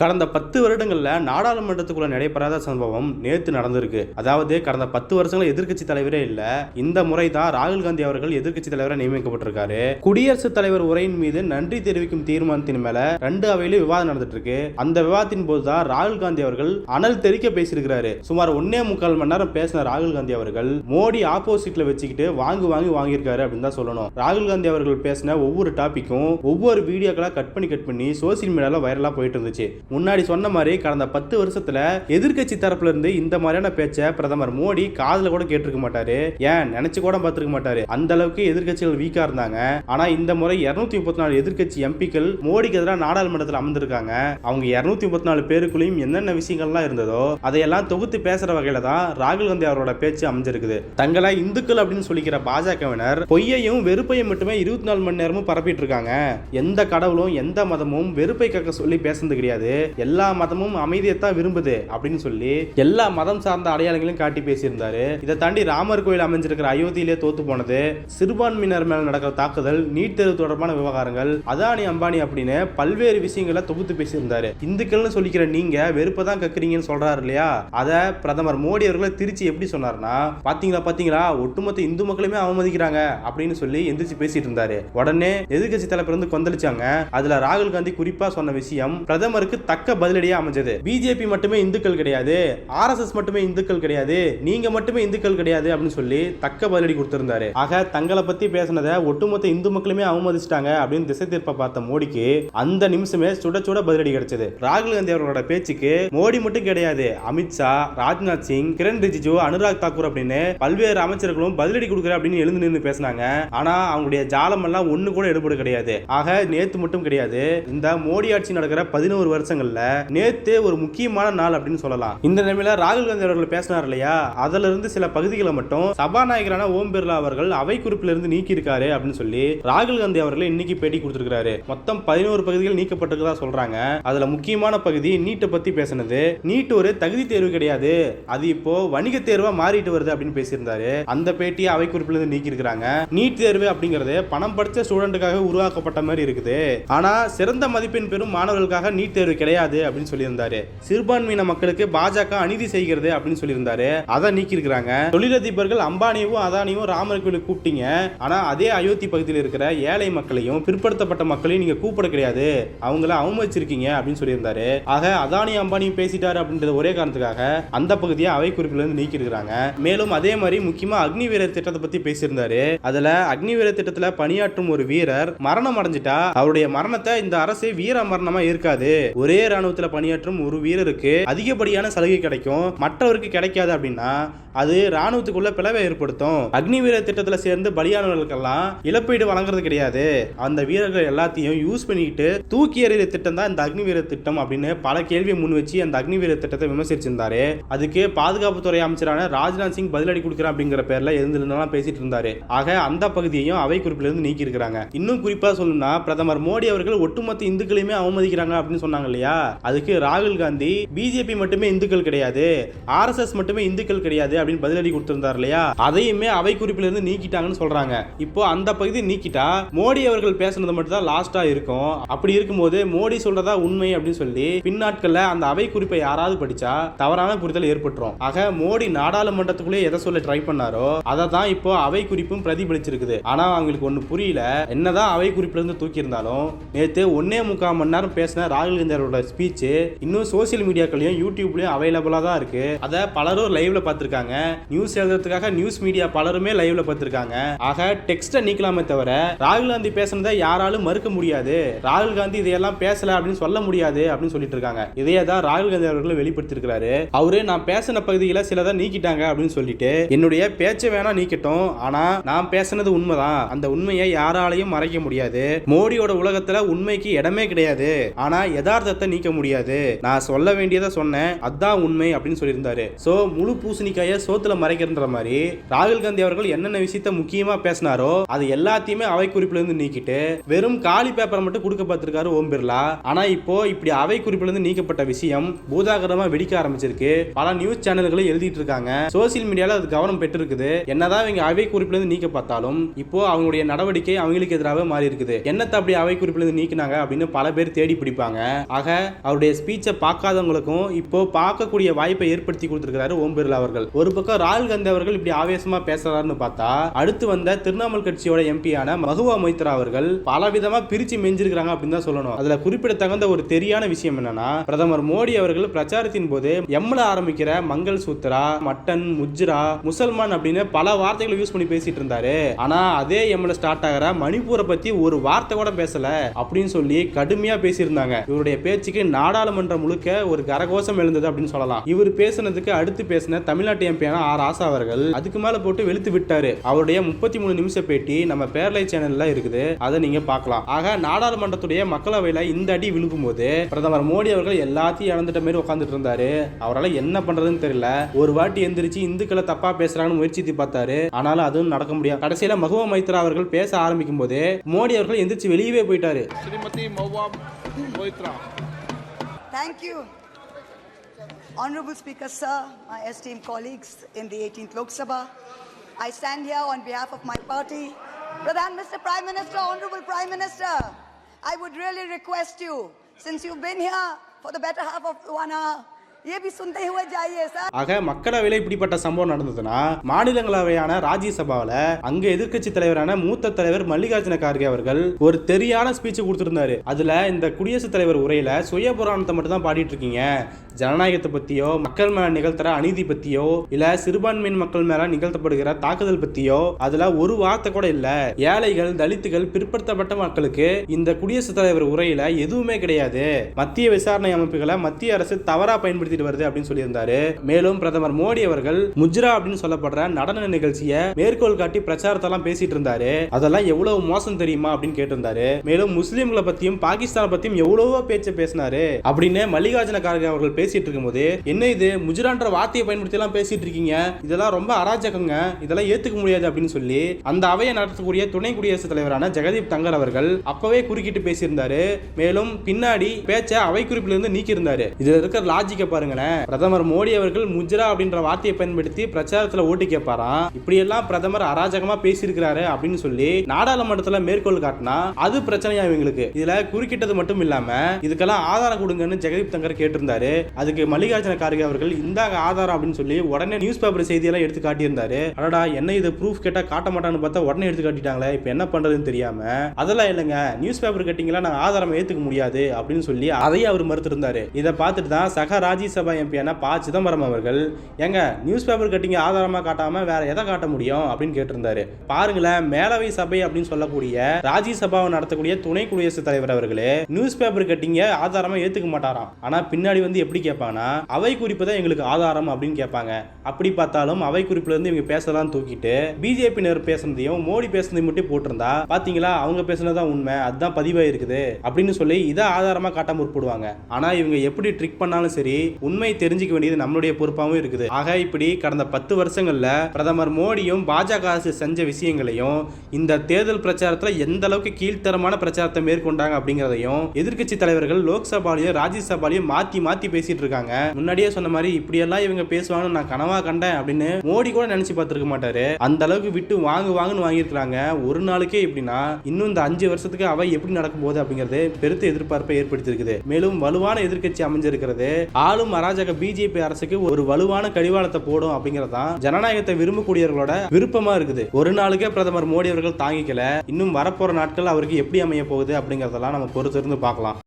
கடந்த பத்து வருடங்களில் நாடாளுமன்றத்துக்குள்ள நடைபெறாத சம்பவம் நேற்று நடந்திருக்கு. அதாவது கடந்த பத்து வருஷங்கள் எதிர்க்கட்சி தலைவரே இல்ல இந்த முறை தான் ராகுல் காந்தி அவர்கள் எதிர்கட்சி தலைவராக நியமிக்கப்பட்டிருக்காரு. குடியரசுத் தலைவர் உரையின் மீது நன்றி தெரிவிக்கும் தீர்மானத்தின் மேல ரெண்டு அவையிலும் விவாதம் நடந்துட்டு இருக்கு அந்த விவாதத்தின் போது தான் ராகுல் காந்தி அவர்கள் அனல் தெரிக்க பேசியிருக்கிறாரு. சுமார் ஒன்னே முக்கால் மணி நேரம் பேசின ராகுல் காந்தி அவர்கள் மோடி ஆப்போசிட்ல வச்சுக்கிட்டு வாங்கு வாங்கி வாங்கியிருக்காரு அப்படின்னு தான் சொல்லணும். ராகுல் காந்தி அவர்கள் பேசின ஒவ்வொரு டாபிக்கும் ஒவ்வொரு வீடியோக்களாக கட் பண்ணி கட் பண்ணி சோசியல் மீடியாவில் வைரலாக போயிட்டு இருந்துச்சு. முன்னாடி சொன்ன மாதிரி கடந்த பத்து வருஷத்துல எதிர்க்கட்சி தரப்புல இருந்து இந்த மாதிரியான பேச்சை பிரதமர் மோடி காதல கூட கேட்டிருக்க மாட்டாரு. ஏன்? நினைச்சு கூட பார்த்திருக்க மாட்டாரு. அந்த அளவுக்கு எதிர்க்கட்சிகள் வீக்கா இருந்தாங்க. ஆனா இந்த முறை இருநூத்தி முப்பத்தி நாலு எதிர்க்கட்சி எம்பிக்கள் மோடிக்கு எதிராக நாடாளுமன்றத்தில் அமர்ந்திருக்காங்க. அவங்க இருநூத்தி முப்பத்தி நாலு பேருக்குள்ளேயும் என்னென்ன விஷயங்கள்லாம் இருந்ததோ அதையெல்லாம் தொகுத்து பேசுற வகையில தான் ராகுல் காந்தி அவரோட பேச்சு அமைஞ்சிருக்குது. தங்களை இந்துக்கள் அப்படின்னு சொல்லிக்கிற பாஜகவினர் பொய்யையும் வெறுப்பையும் மட்டுமே இருபத்தி நாலு மணி நேரமும் பரப்பிட்டு இருக்காங்க. எந்த கடவுளும் எந்த மதமும் வெறுப்பை கக்க சொல்லி பேசுனது கிடையாது. எல்லா மதமும் அமைதியைத்தான் விரும்புது அப்படின்னு சொல்லி எல்லா மதம் சார்ந்த அடையாளங்களையும் காட்டி பேசியிருந்தாரு. இதை தாண்டி ராமர் கோயில் அமைஞ்சிருக்கிற அயோத்தியிலே தோத்து போனது சிறுபான்மையினர் மேல நடக்கிற தாக்குதல் நீட் தேர்வு தொடர்பான விவகாரங்கள் அதானி அம்பானி அப்படின்னு பல்வேறு விஷயங்களை தொகுத்து பேசியிருந்தாரு. இந்துக்கள்னு சொல்லிக்கிற நீங்க வெறுப்பை தான் கக்குறீங்கன்னு சொல்றாரு இல்லையா? அதை பிரதமர் மோடி அவர்களை திருச்சி எப்படி சொன்னார்னா பாத்தீங்களா பாத்தீங்களா ஒட்டுமொத்த இந்து மக்களுமே அவமதிக்கிறாங்க அப்படின்னு சொல்லி எந்திரிச்சு பேசிட்டு இருந்தாரு. உடனே எதிர்க்கட்சி தலைவர் வந்து கொந்தளிச்சாங்க. அதுல ராகுல் காந்தி குறிப்பா சொன்ன விஷயம் பிரதமருக்கு தக்க பதிலடியா அமைஞ்சது. பிஜேபி மட்டுமே இந்துக்கள் கிடையாது. ஆர்எஸ்எஸ் மட்டுமே இந்துக்கள் கிடையாது. நீங்க மட்டுமே இந்துக்கள் கிடையாது அப்படின்னு சொல்லி தக்க பதிலடி கொடுத்திருந்தாரு. ஆக தங்களை பத்தி பேசினதை ஒட்டுமொத்த இந்து மக்களுமே அவமதிச்சிட்டாங்க அப்படின்னு திசை திருப்ப பார்த்த மோடிக்கு அந்த நிமிஷமே சுட சுட பதிலடி கிடைச்சது. ராகுல் காந்தி அவர்களோட பேச்சுக்கு மோடி மட்டும் கிடையாது. அமித்ஷா ராஜ்நாத் சிங் கிரண் ரிஜிஜு அனுராக் தாக்கூர் அப்படின்னு பல்வேறு அமைச்சர்களும் பதிலடி கொடுக்குற அப்படின்னு எழுந்து நின்று பேசினாங்க. ஆனா அவங்களுடைய ஜாலம் எல்லாம் ஒண்ணு கூட எடுபடு கிடையாது. ஆக நேத்து மட்டும் கிடையாது. இந்த மோடி ஆட்சி நடக்கிற பதினோரு வருஷம் வருஷங்கள்ல நேத்து ஒரு முக்கியமான நாள் அப்படின்னு சொல்லலாம். இந்த நிலைமையில ராகுல் காந்தி அவர்கள் பேசினார் இல்லையா? அதுல இருந்து சில பகுதிகளை மட்டும் சபாநாயகரான ஓம் பிர்லா அவர்கள் அவை குறிப்பில இருந்து நீக்கி இருக்காரு அப்படின்னு சொல்லி ராகுல் காந்தி அவர்கள் இன்னைக்கு பேட்டி கொடுத்திருக்காரு மொத்தம் பதினோரு பகுதிகள் நீக்கப்பட்டிருக்கதா சொல்றாங்க. அதுல முக்கியமான பகுதி நீட்டை பத்தி பேசினது. நீட் ஒரு தகுதி தேர்வு கிடையாது. அது இப்போ வணிக தேர்வா மாறிட்டு வருது அப்படின்னு பேசியிருந்தாரு. அந்த பேட்டியை அவை குறிப்பில இருந்து நீக்கி இருக்கிறாங்க நீட் தேர்வு அப்படிங்கிறது பணம் படித்த ஸ்டூடெண்ட்டுக்காக உருவாக்கப்பட்ட மாதிரி இருக்குது. ஆனா சிறந்த மதிப்பெண் பெறும் மாணவர்களுக்காக நீட் தேர்வு கிடையாது அப்படின்னு சொல்லியிருந்தாரு. சிறுபான்மையின மக்களுக்கு பாஜக அநீதி செய்கிறது அப்படின்னு சொல்லியிருந்தாரு. அதை நீக்கி இருக்கிறாங்க தொழிலதிபர்கள் அம்பானியும் அதானியும் ராமர் கோயிலுக்கு கூப்பிட்டீங்க. ஆனா அதே அயோத்தி பகுதியில் இருக்கிற ஏழை மக்களையும் பிற்படுத்தப்பட்ட மக்களையும் நீங்க கூப்பிட கிடையாது. அவங்கள அவமதிச்சிருக்கீங்க அப்படின்னு சொல்லியிருந்தாரு. ஆக அதானி அம்பானியும் பேசிட்டாரு அப்படின்றது ஒரே காரணத்துக்காக அந்த பகுதியை அவை குறிப்பில இருந்து நீக்கி இருக்கிறாங்க மேலும் அதே மாதிரி முக்கியமா அக்னி வீரர் திட்டத்தை பத்தி பேசியிருந்தாரு. அதுல அக்னி வீரர் திட்டத்துல பணியாற்றும் ஒரு வீரர் மரணம் அடைஞ்சிட்டா அவருடைய மரணத்தை இந்த அரசு வீர மரணமா இருக்காது ஒரு ராணுவத்துல பணியாற்றும் ஒரு வீரருக்கு அதிகப்படியான சலுகை கிடைக்கும். மற்றவருக்கு கிடைக்காது அப்படின்னா அது ராணுவத்துக்குள்ள பிளவை ஏற்படுத்தும். அக்னி வீரர் திட்டத்துல சேர்ந்து பலியானவர்களுக்கெல்லாம் இழப்பீடு வழங்குறது கிடையாது. அந்த வீரர்கள் எல்லாத்தையும் யூஸ் பண்ணிட்டு தூக்கி எறிகிற திட்டம் தான் இந்த அக்னி வீரர் திட்டம் அப்படின்னு பல கேள்வியை முன் வச்சு அந்த அக்னி வீரர் திட்டத்தை விமர்சிச்சிருந்தாரு. அதுக்கு பாதுகாப்புத்துறை அமைச்சரான ராஜ்நாத் சிங் பதிலடி கொடுக்குறேன் அப்படிங்கிற பேர்ல இருந்திருந்தெல்லாம் பேசிட்டு இருந்தாரு. ஆக அந்த பகுதியையும் அவை குறிப்பிலிருந்து நீக்கி இருக்கிறாங்க இன்னும் குறிப்பா சொல்லணும்னா பிரதமர் மோடி அவர்கள் ஒட்டுமொத்த இந்துக்களையுமே அவமதிக்கிறாங்க அப்படின்னு சொன்னாங்க இல்லையா? அதுக்கு ராகுல் காந்தி பிஜேபி மட்டுமே இந்துக்கள் கிடையாது. ஆர்எஸ்எஸ் மட்டுமே இந்துக்கள் கிடையாது அப்படின்னு பதிலடி கொடுத்திருந்தார் இல்லையா? அதையுமே அவை குறிப்பிலிருந்து நீக்கிட்டாங்கன்னு சொல்றாங்க. இப்போ அந்த பகுதி நீக்கிட்டா மோடி அவர்கள் பேசுனது மட்டும் தான் லாஸ்டா இருக்கும். அப்படி இருக்கும்போது மோடி சொல்றதா உண்மை அப்படின்னு சொல்லி பின்னாட்கள்ல அந்த அவை குறிப்பை யாராவது படிச்சா தவறான புரிதல் ஏற்பட்டுரும். ஆக மோடி நாடாளுமன்றத்துக்குள்ளே எதை சொல்ல ட்ரை பண்ணாரோ அதை தான் இப்போ அவை குறிப்பும் பிரதிபலிச்சிருக்குது. ஆனா அவங்களுக்கு ஒண்ணு புரியல. என்னதான் அவை குறிப்பிலிருந்து தூக்கி இருந்தாலும் நேத்து ஒன்னே முக்கால் மணி நேரம் பேசின ராகுல் காந்தியோட ஸ்பீச் இன்னும் சோசியல் மீடியாக்களையும் யூடியூப்லயும் அவைலபிளா தான் இருக்கு. அதை பலரும் லைவ்ல பார்த்திருக்காங்க. நியூஸ் எழுதுறதுக்காக நியூஸ் மீடியா பலருமே லைவ்ல பார்த்துருக்காங்க ஆக டெக்ஸ்ட்டை நீக்கலாமே தவிர ராகுல் காந்தி பேசுனதை யாராலும் மறுக்க முடியாது. ராகுல் காந்தி இதையெல்லாம் பேசல அப்படின்னு சொல்ல முடியாது அப்படின்னு சொல்லிட்டு இருக்காங்க. இதையே தான் ராகுல் காந்தி அவர்கள் வெளிப்படுத்திருக்கிறாரு அவரு நான் பேசின பகுதியில சிலதை நீக்கிட்டாங்க அப்படின்னு சொல்லிட்டு என்னுடைய பேச்சை வேணா நீக்கட்டும். ஆனா நான் பேசினது உண்மைதான். அந்த உண்மையை யாராலையும் மறைக்க முடியாது. மோடியோட உலகத்துல உண்மைக்கு இடமே கிடையாது. ஆனா யதார்த்தத்தை நீக்க முடியாது. நான் சொல்ல வேண்டியதை சொன்னேன். அதான் உண்மை அப்படின்னு சொல்லியிருந்தாரு. சோ முழு பூசணிக்காய சோத்துல மறைக்கிறன்ற மாதிரி ராகுல் காந்தி அவர்கள் என்னென்ன விஷயத்த முக்கியமா பேசினாரோ அது எல்லாத்தையுமே அவை குறிப்புல இருந்து நீக்கிட்டு வெறும் காலி பேப்பரை மட்டும் கொடுக்க பார்த்திருக்காரு ஓம் பிர்லா. ஆனா இப்போ இப்படி அவை குறிப்புல இருந்து நீக்கப்பட்ட விஷயம் பூதாகரமா வெடிக்க ஆரம்பிச்சிருக்கு. பல நியூஸ் சேனல்களும் எழுதிட்டு இருக்காங்க. சோசியல் மீடியால அது கவனம் பெற்றிருக்குது. என்னதான் இவங்க அவை குறிப்புல இருந்து நீக்க பார்த்தாலும் இப்போ அவங்களுடைய நடவடிக்கை அவங்களுக்கு எதிராக மாறி இருக்குது. என்னத்தை அப்படி அவை குறிப்புல இருந்து நீக்கினாங்க அப்படின்னு பல பேர் தேடி பிடிப்பாங்க. ஆக அவருடைய ஸ்பீச்சை பார்க்காதவங்களுக்கும் இப்போ பார்க்கக்கூடிய வாய்ப்பை ஏற்படுத்தி கொடுத்திருக்கிறாரு ஓம் பிர்லா அவர்கள். ஒரு பக்கம் ராகுல் காந்தி அவர்கள் இப்படி ஆவேசமா பேசுறாருன்னு பார்த்தா அடுத்து வந்த திரிணாமுல் கட்சியோட எம்பியான மகுவா மொய்த்ரா அவர்கள் பல விதமா பிரிச்சு மெஞ்சிருக்கிறாங்க அப்படின்னு தான் சொல்லணும். அதுல குறிப்பிடத்தகுந்த ஒரு தெரியான விஷயம் என்னன்னா பிரதமர் மோடி அவர்கள் பிரச்சாரத்தின் போது எம்ல ஆரம்பிக்கிற மங்கள் சூத்ரா மட்டன் முஜ்ரா முசல்மான் அப்படின்னு பல வார்த்தைகளை யூஸ் பண்ணி பேசிட்டு இருந்தாரு. ஆனா அதே எம்ல ஸ்டார்ட் ஆகிற மணிப்பூரை பத்தி ஒரு வார்த்தை கூட பேசல அப்படின்னு சொல்லி கடுமையா பேசியிருந்தாங்க. இவருடைய பேச்சுக்கு நாடாளுமன்றம் முழுக்க ஒரு கரகோஷம் எழுந்தது அப்படின்னு சொல்லலாம். இவர் பேசுனதுக்கு அடுத்து பேசின தமிழ்நாட்டு எம்பி ஒலிபரப்பியான ஆர் ஆசா அவர்கள் அதுக்கு மேல போட்டு வெளுத்து விட்டாரு. அவருடைய முப்பத்தி மூணு நிமிஷ பேட்டி நம்ம பேரலை சேனல்ல இருக்குது. அதை நீங்க பார்க்கலாம். ஆக நாடாளுமன்றத்துடைய மக்களவையில இந்த அடி விழுகும் போது பிரதமர் மோடி அவர்கள் எல்லாத்தையும் இழந்துட்ட மாதிரி உட்காந்துட்டு இருந்தாரு. அவரால் என்ன பண்றதுன்னு தெரியல. ஒரு வாட்டி எந்திரிச்சு இந்துக்களை தப்பா பேசுறாங்கன்னு முயற்சித்து பார்த்தாரு. ஆனாலும் அதுவும் நடக்க முடியாது. கடைசியில மகுவா மைத்ரா அவர்கள் பேச ஆரம்பிக்கும் போது மோடி அவர்கள் எந்திரிச்சு வெளியவே போயிட்டாரு. Shrimati Mahua Moitra. Thank you Honorable Speaker, sir, my esteemed colleagues in the 18th Lok Sabha, I stand here on behalf of my party. Pradhan, Mr. Prime Minister, Honorable Prime Minister, I would really request you, since you've been here for the better half of one hour, ஆக மக்களவையில் இப்படிப்பட்ட சம்பவம் நடந்ததுன்னா மாநிலங்களவையான ராஜ்யசபாவில் அங்க எதிர்கட்சி தலைவரான மூத்த தலைவர் மல்லிகார்ஜுன கார்கே அவர்கள் ஒரு தெரியான ஸ்பீச் கொடுத்திருந்தாரு. அதுல இந்த குடியரசுத் தலைவர் உரையில சுய புராணத்தை மட்டும் தான் பாடிட்டு இருக்கீங்க ஜனநாயகத்தை பத்தியோ மக்கள் மேல நிகழ்த்துற அநீதி பத்தியோ இல்ல சிறுபான்மையின் மக்கள் மேல நிகழ்த்தப்படுகிற தாக்குதல் பத்தியோ அதுல ஒரு வார்த்தை கூட இல்ல. ஏழைகள் தலித்துகள் பிற்படுத்தப்பட்ட மக்களுக்கு இந்த குடியரசுத் தலைவர் உரையில எதுவுமே கிடையாது. மத்திய விசாரணை அமைப்புகளை மத்திய அரசு தவறா பயன்படுத்தி பயன்படுத்திட்டு வருது அப்படின்னு சொல்லியிருந்தாரு. மேலும் பிரதமர் மோடி அவர்கள் முஜ்ரா அப்படின்னு சொல்லப்படுற நடன நிகழ்ச்சியை மேற்கோள் காட்டி பிரச்சாரத்தெல்லாம் பேசிட்டு இருந்தாரு. அதெல்லாம் எவ்வளவு மோசம் தெரியுமா அப்படின்னு கேட்டிருந்தாரு. மேலும் முஸ்லீம்களை பத்தியும் பாகிஸ்தான் பத்தியும் எவ்வளவோ பேச்சு பேசினாரு. அப்படின்னு மல்லிகார்ஜுன கார்கே அவர்கள் பேசிட்டு இருக்கும்போது என்ன இது? முஜ்ரான்ற வார்த்தையை பயன்படுத்தி எல்லாம் பேசிட்டு இருக்கீங்க? இதெல்லாம் ரொம்ப அராஜகங்க. இதெல்லாம் ஏத்துக்க முடியாது அப்படின்னு சொல்லி அந்த அவையை நடத்தக்கூடிய துணை குடியரசுத் தலைவரான ஜெகதீப் தங்கர் அவர்கள் அப்பவே குறுக்கிட்டு பேசியிருந்தாரு. மேலும் பின்னாடி பேச்ச அவை குறிப்பிலிருந்து நீக்கியிருந்தாரு. இதுல இருக்கிற லாஜிக்கை பாருங்களேன். பிரதமர் மோடி அவர்கள் முஜ்ரா அப்படின்ற வார்த்தையை பயன்படுத்தி பிரச்சாரத்துல ஓட்டு கேட்பாராம். இப்படி எல்லாம் பிரதமர் அராஜகமா பேசியிருக்கிறாரு அப்படின்னு சொல்லி நாடாளுமன்றத்துல மேற்கோள் காட்டினா அது பிரச்சனையா இவங்களுக்கு. இதுல குறுக்கிட்டது மட்டும் இல்லாம இதுக்கெல்லாம் ஆதாரம் கொடுங்கன்னு ஜெகதீப் தங்கர் கேட்டிருந்தாரு. அதுக்கு மல்லிகார்ஜுன கார்கே அவர்கள் இந்தாங்க ஆதாரம் அப்படின்னு சொல்லி உடனே நியூஸ் பேப்பர் செய்தியெல்லாம் எடுத்து காட்டியிருந்தாரு. அடடா என்ன இது ப்ரூஃப் கேட்டா காட்ட மாட்டான்னு பார்த்தா உடனே எடுத்து காட்டிட்டாங்களே இப்போ என்ன பண்றதுன்னு தெரியாம. அதெல்லாம் இல்லைங்க நியூஸ் பேப்பர் கட்டிங்களா நாங்கள் ஆதாரம் ஏத்துக்க முடியாது அப்படின்னு சொல்லி அதையும் அவர் மறுத்திருந்தாரு. இதை பார்த்துட்டு தான் சக ராஜி ராஜ்யசபா எம்பியான ப. சிதம்பரம் அவர்கள் ஏங்க நியூஸ் பேப்பர் கட்டிங்க ஆதாரமா காட்டாம வேற எதை காட்ட முடியும்? அப்படின்னு கேட்டிருந்தாரு. பாருங்களேன் மேலவை சபை அப்படின்னு சொல்லக்கூடிய ராஜ்யசபாவை நடத்தக்கூடிய துணை குடியரசுத் தலைவர் அவர்களே நியூஸ் பேப்பர் கட்டிங்க ஆதாரமா ஏத்துக்க மாட்டாராம். ஆனா பின்னாடி வந்து எப்படி கேட்பாங்கன்னா அவை குறிப்பு தான் எங்களுக்கு ஆதாரம் அப்படின்னு கேட்பாங்க. அப்படி பார்த்தாலும் அவை குறிப்புல இருந்து இவங்க பேசலாம் தூக்கிட்டு பிஜேபியினர் பேசுனதையும் மோடி பேசுனதையும் மட்டும் போட்டிருந்தா பாத்தீங்களா அவங்க பேசுனதான் உண்மை அதுதான் பதிவாக இருக்குது அப்படின்னு சொல்லி இதை ஆதாரமா காட்ட முற்படுவாங்க ஆனா இவங்க எப்படி ட்ரிக் பண்ணாலும் சரி உண்மை தெரிஞ்சுக்க வேண்டியது நம்மளுடைய பொறுப்பாகவும் இருக்குது. ஆக இப்படி கடந்த பத்து வருஷங்களில் பிரதமர் மோடியும் பாஜக அரசு செஞ்ச விஷயங்களையும் இந்த தேர்தல் பிரச்சாரத்தில் எந்த அளவுக்கு கீழ்த்தரமான பிரச்சாரத்தை மேற்கொண்டாங்க அப்படிங்கிறதையும் எதிர்க்கட்சி தலைவர்கள் லோக்சபாலையும் ராஜ்யசபாலையும் மாத்தி மாத்தி பேசிட்டு இருக்காங்க. முன்னாடியே சொன்ன மாதிரி இப்படியெல்லாம் இவங்க பேசுவாங்கன்னு நான் கனவா கண்டேன் அப்படின்னு மோடி கூட நினைச்சு பார்த்துருக்க மாட்டாரு. அந்த அளவுக்கு விட்டு வாங்கு வாங்குன்னு வாங்கியிருக்கிறாங்க. ஒரு நாளுக்கே எப்படின்னா இன்னும் இந்த அஞ்சு வருஷத்துக்கு அவை எப்படி நடக்கும் போகுது அப்படிங்கிறது பெருத்த எதிர்பார்ப்பை ஏற்படுத்தியிருக்குது. மேலும் வலுவான எதிர்க்கட்சி அமைஞ்சிருக்கிறது. ஆளும் ஆளும் அராஜக பிஜேபி அரசுக்கு ஒரு வலுவான கடிவாளத்தை போடும் அப்படிங்கிறது தான் ஜனநாயகத்தை விரும்பக்கூடியவர்களோட விருப்பமா இருக்குது. ஒரு நாளுக்கே பிரதமர் மோடி அவர்கள் தாங்கிக்கல. இன்னும் வரப்போற நாட்கள் அவருக்கு எப்படி அமைய போகுது அப்படிங்கறதெல்லாம் நம்ம பொறுத்திருந்து பார்க்கலாம்.